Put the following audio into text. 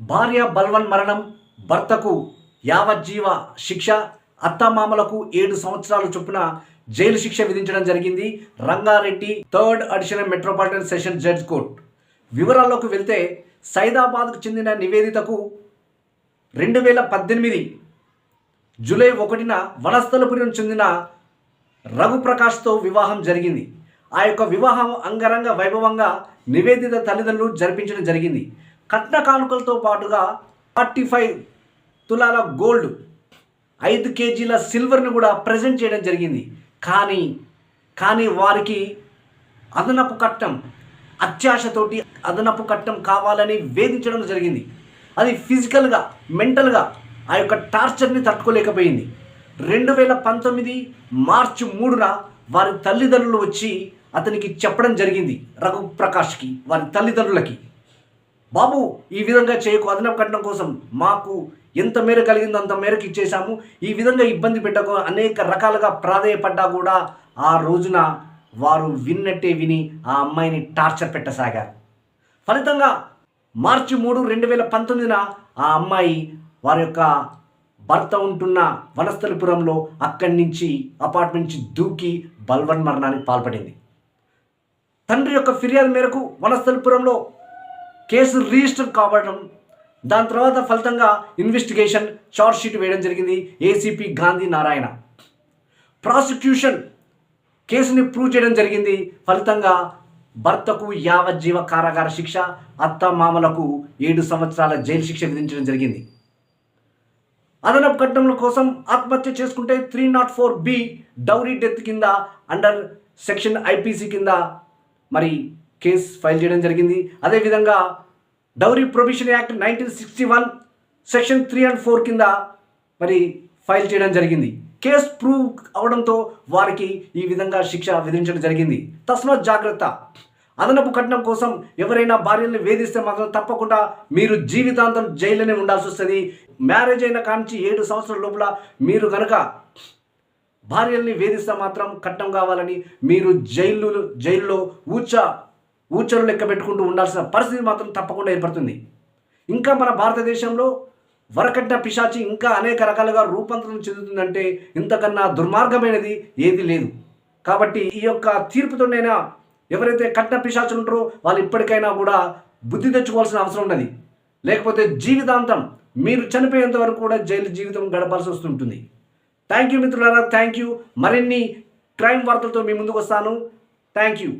భార్య బల్వన్ మరణం భర్తకు యావజ్జీవ శిక్ష అత్తమామలకు ఏడు సంవత్సరాలు చొప్పున జైలు శిక్ష విధించడం జరిగింది. Rangareddy third additional metropolitan session judge court. వివరాల్లోకి వెళ్తే సైదాబాద్కు చెందిన నివేదితకు రెండు వేల పద్దెనిమిది జూలై ఒకటిన వనస్థలపురం చెందిన రఘుప్రకాష్తో వివాహం జరిగింది. ఆ యొక్క వివాహం అంగరంగ వైభవంగా నివేదిత తల్లిదండ్రులు జరిపించడం జరిగింది. కట్న కానుకలతో పాటుగా ఫార్టీ ఫైవ్ తులాల గోల్డ్ ఐదు కేజీల సిల్వర్ని కూడా ప్రజెంట్ చేయడం జరిగింది. కానీ కానీ వారికి అదనపు కట్నం అత్యాశతోటి అదనపు కట్నం కావాలని వేధించడం జరిగింది. అది ఫిజికల్గా మెంటల్గా ఆ యొక్క టార్చర్ని తట్టుకోలేకపోయింది. రెండు వేల పంతొమ్మిది మార్చి మూడున వారి తల్లిదండ్రులు వచ్చి అతనికి చెప్పడం జరిగింది రఘు ప్రకాష్కి వారి తల్లిదండ్రులకి. బాబు ఈ విధంగా చేయకు అదనపు కట్టడం కోసం మాకు ఎంత మేర కలిగిందో అంత మేరకు ఇచ్చేసాము ఈ విధంగా ఇబ్బంది పెట్టకు అనేక రకాలుగా ప్రాధేయపడ్డా కూడా ఆ రోజున వారు విన్నట్టే విని ఆ అమ్మాయిని టార్చర్ పెట్టసాగారు. ఫలితంగా మార్చి మూడు రెండు వేల పంతొమ్మిదిన ఆ అమ్మాయి వారి యొక్క భర్త ఉంటున్న వనస్థలిపురంలో అక్కడి నుంచి అపార్ట్మెంట్ నుంచి దూకి బల్వన్ మరణానికి పాల్పడింది. తండ్రి యొక్క ఫిర్యాదు మేరకు వనస్థలిపురంలో కేసు రిజిస్టర్ కావడం దాని తర్వాత ఫలితంగా ఇన్వెస్టిగేషన్ చార్జ్ షీట్ వేయడం జరిగింది ఏసీపీ గాంధీ నారాయణ. ప్రాసిక్యూషన్ కేసుని ప్రూవ్ చేయడం జరిగింది. ఫలితంగా భర్తకు యావజ్జీవ కారాగార శిక్ష అత్త మామలకు ఏడు సంవత్సరాల జైలు శిక్ష విధించడం జరిగింది. అదనపు కట్నముల కోసం ఆత్మహత్య చేసుకుంటే three not four B dowry death కింద అండర్ సెక్షన్ ఐపీసీ కింద మరి కేసు ఫైల్ చేయడం జరిగింది. అదేవిధంగా dowry provision act nineteen sixty one section three and four కింద మరి ఫైల్ చేయడం జరిగింది. కేసు ప్రూవ్ అవడంతో వారికి ఈ విధంగా శిక్ష విధించడం జరిగింది. తస్మాత్ జాగ్రత్త. అదనపు కట్నం కోసం ఎవరైనా భార్యల్ని వేధిస్తే మాత్రం తప్పకుండా మీరు జీవితాంతం జైల్లోనే ఉండాల్సి వస్తుంది. మ్యారేజ్ అయిన కాంచి ఏడు సంవత్సరాల లోపల మీరు కనుక భార్యల్ని వేధిస్తే మాత్రం కట్నం కావాలని మీరు జైలు జైల్లో ఊచ ఊచలు లెక్క పెట్టుకుంటూ ఉండాల్సిన పరిస్థితి మాత్రం తప్పకుండా ఏర్పడుతుంది. ఇంకా మన భారతదేశంలో వరకట్న పిశాచి ఇంకా అనేక రకాలుగా రూపాంతరం చెందుతుందంటే ఇంతకన్నా దుర్మార్గమైనది ఏది లేదు. కాబట్టి ఈ యొక్క తీర్పుతోనైనా ఎవరైతే కట్న పిశాచులు ఉంటారో వాళ్ళు ఇప్పటికైనా కూడా బుద్ధి తెచ్చుకోవాల్సిన అవసరం ఉన్నది. లేకపోతే జీవితాంతం మీరు చనిపోయేంత వరకు కూడా జైలు జీవితం గడపాల్సి వస్తుంటుంది థ్యాంక్ యూ మిత్రులారా థ్యాంక్ యూ. మరిన్ని క్రైమ్ వార్తలతో మీ ముందుకు వస్తాను. Thank you.